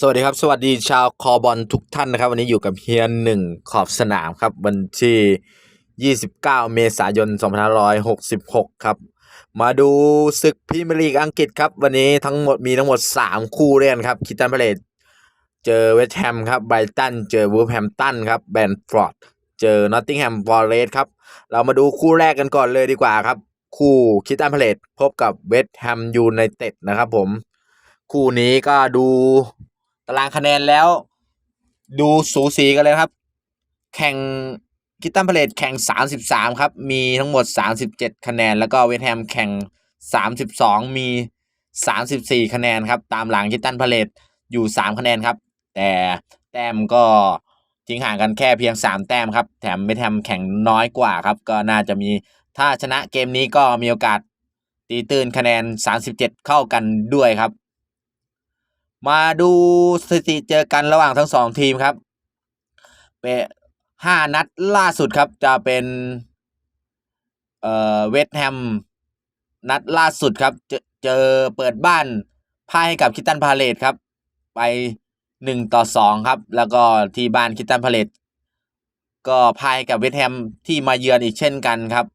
สวัสดีครับ สวัสดีชาวคอบอลทุกท่านนะครับ วันนี้อยู่กับเฮียนหนึ่งขอบสนามครับ วันที่ 29 เมษายน 2566 ครับ มาดูศึกพรีเมียร์ลีกอังกฤษครับ วันนี้ทั้งหมดมีทั้งหมด 3 คู่เรียนครับคิตันพาเลตเจอเวสต์แฮมครับไบรตันเจอวูฟแฮมตันครับแบนฟอร์ดเจอนอตติงแฮมฟอร์เรสครับ เรามาดูคู่แรกกันก่อนเลยดีกว่าครับ คู่คิตันพาเลตพบกับเวสต์แฮมยูไนเต็ดนะครับผม คู่นี้ก็ดู ตารางคะแนนแล้ว ดูสูสีกันเลยครับ แข่งคิตตันพาเลตแข่ง 33 ครับ มีทั้งหมด 37 คะแนน แล้วก็เวสต์แฮมแข่ง 32 มี 34 คะแนนครับ ตามหลังคิตตันพาเลตอยู่ 3 คะแนนครับ แต่แต้มก็ทิ้งห่างกันแค่เพียง 3 แต้มครับ แถมเวสต์แฮมแข่งน้อยกว่าครับ ก็น่าจะมีถ้าชนะเกมนี้ก็มีโอกาสตีตื้นคะแนน 37 เข้ากันด้วยครับ มาดูสถิติเจอกันระหว่างทั้งสองทีมครับเป็นห้านัดล่าสุดครับจะเป็นเอ่อเวสต์แฮมนัดล่าสุดครับ เจอเจอเปิดบ้านพ่ายให้กับคิตตันพาเลตครับ ไปหนึ่งต่อสองครับ แล้วก็ที่บ้านคิตตันพาเลตก็พ่ายให้กับเวสต์แฮมที่มาเยือนอีกเช่นกันครับ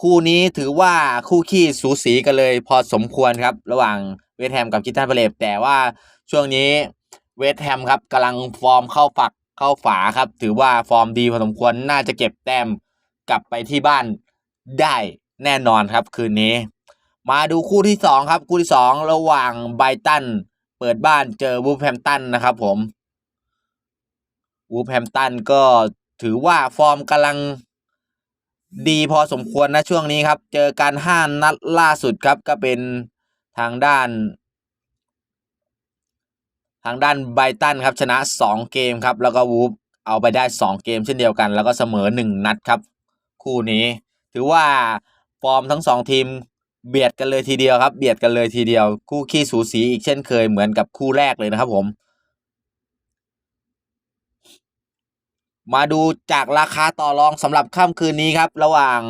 คู่นี้ถือว่าคู่ขี้สูสีกันเลย พอสมควรครับ ระหว่างเวสแฮมกับคิตตันพาเลตแต่ว่าช่วงนี้เวสแฮมครับกำลังฟอร์มเข้าฝักเข้าฝาครับ ถือว่าฟอร์มดีพอสมควรน่าจะเก็บแต้มกลับไปที่บ้านได้แน่นอนครับคืนนี้ มาดูคู่ที่สองครับ คู่ที่สองระหว่างไบตันเปิดบ้านเจอวูฟแฮมตันนะครับผมวูฟแฮมตันก็ถือว่าฟอร์มกำลัง ดีพอสมควรนะช่วงนี้ครับ เจอกันห้านัดล่าสุดครับก็เป็นทางด้าน ทางด้านไบรตันครับชนะสองเกมครับ แล้วก็วูฟเอาไปได้สองเกมเช่นเดียวกัน แล้วก็เสมอหนึ่งนัดครับ คู่นี้ ถือว่าฟอร์มทั้งสองทีมเบียดกันเลยทีเดียวครับ เบียดกันเลยทีเดียว คู่ขี้สูสีอีกเช่นเคยเหมือนกับคู่แรกเลยนะครับผม มาดูจากราคาต่อรองสำหรับค่ำคืนนี้ครับ ระหว่าง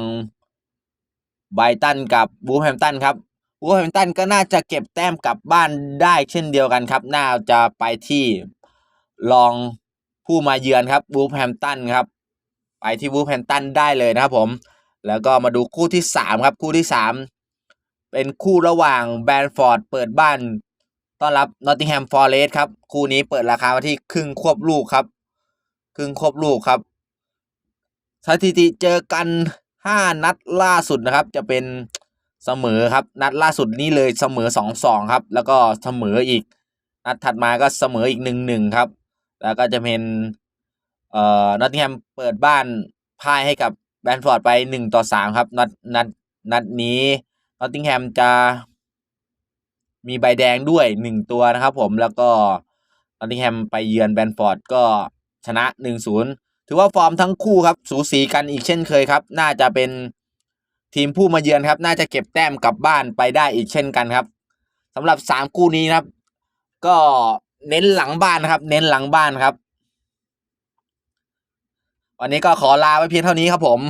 ไบตันกับบูฟแฮมตันครับบูฟแฮมตันก็น่าจะเก็บแต้มกลับบ้านได้เช่นเดียวกันครับ น่าจะไปที่รองผู้มาเยือนครับบูฟแฮมตันครับ ไปที่บูฟแฮมตันได้เลยนะครับผม แล้วก็มาดูคู่ที่สามครับคู่ที่สามเป็นคู่ระหว่างแบรนฟอร์ดเปิดบ้านต้อนรับนอตติงแฮมฟอร์เรสครับ คู่นี้เปิดราคามาที่ครึ่งควบลูกครับ ครึ่งควบลูกครับ สถิติเจอกันห้านัดล่าสุดนะครับ จะเป็นเสมอครับ นัดล่าสุดนี้เลยเสมอสองสองครับ แล้วก็เสมออีก นัดถัดมาก็เสมออีกหนึ่งหนึ่งครับ แล้วก็จะเป็นเอ่อนอตติงแฮมเปิดบ้านพ่ายให้กับแบนฟอร์ดไปหนึ่งต่อสามครับ นัดนัดนัดนี้นอตติงแฮมจะมีใบแดงด้วยหนึ่งตัวนะครับผมแล้วก็นอตติงแฮมไปเยือนแบนฟอร์ดก็ ชนะหนึ่งศูนย์ถือว่าฟอร์มทั้งคู่ครับ สูสีกันอีกเช่นเคยครับ น่าจะเป็นทีมผู้มาเยือนครับ น่าจะเก็บแต้มกลับบ้านไปได้อีกเช่นกันครับสำหรับสามคู่นี้นะครับ ก็เน้นหลังบ้านนะครับ เน้นหลังบ้านครับ วันนี้ก็ขอลาไว้เพียงเท่านี้ครับผม